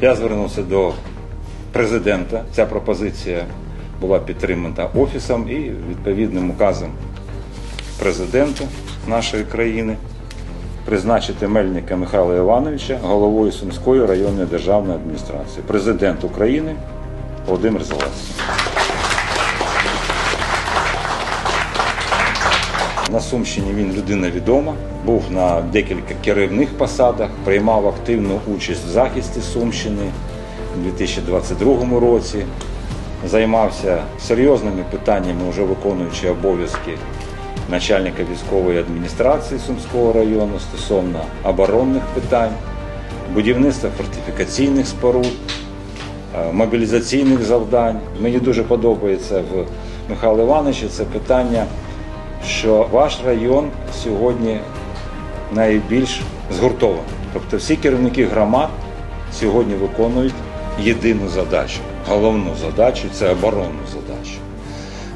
Я звернувся до президента. Ця пропозиція була підтримана офісом і відповідним указом президента нашої країни призначити Мельника Михайла Івановича головою Сумської районної державної адміністрації. Президент України Володимир Зеленський. На Сумщині він людина відома, був на декілька керівних посадах, приймав активну участь в захисті Сумщини у 2022 році, займався серйозними питаннями, вже виконуючи обов'язки начальника військової адміністрації Сумського району стосовно оборонних питань, будівництва фортифікаційних споруд, е, мобілізаційних завдань. Мені дуже подобається в Михайло Івановичу це питання, що ваш район сьогодні найбільш згуртований. Тобто всі керівники громад сьогодні виконують єдину задачу, головну задачу це оборонну задачу,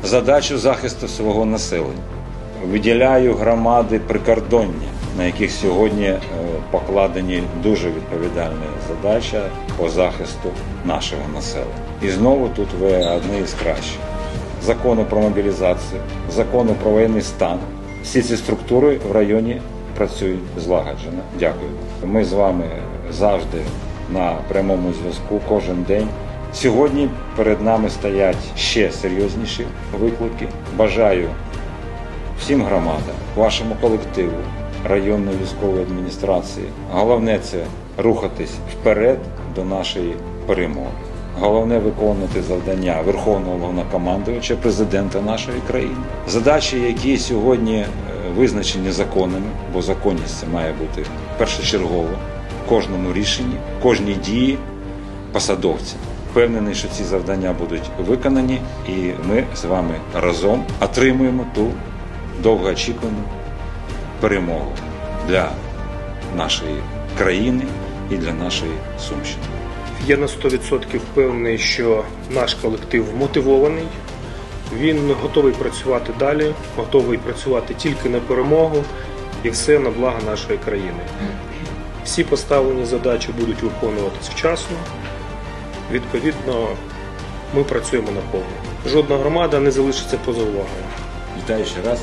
задачу захисту свого населення. Виділяю громади прикордоння, на яких сьогодні е, покладені дуже відповідальна задача по захисту нашого населення. І знову тут ви одні із кращих. Закони про мобілізацію, закони про воєнний стан. Всі ці структури в районі працюють злагоджено. Дякую. Ми з вами завжди на прямому зв'язку кожен день. Сьогодні перед нами стоять ще серйозніші виклики. Бажаю всім громадам, вашому колективу, районної військової адміністрації. Головне це рухатись вперед до нашої перемоги. Головне виконувати завдання Верховного Головнокомандувача, президента нашої країни. Задачі, які сьогодні е, визначені законами, бо законність це має бути першочергово в кожному рішенні, кожній дії посадовця. Впевнений, що ці завдання будуть виконані, і ми з вами разом отримуємо ту довгоочікувану перемогу для нашої країни і для нашої Сумщини. Я на 100% впевнений, що наш колектив мотивований. Він готовий працювати далі, готовий працювати тільки на перемогу і все на благо нашої країни. Всі поставлені задачі будуть виконуватися вчасно. Відповідно, ми працюємо на повну. Жодна громада не залишиться поза увагою. Вітаю ще раз.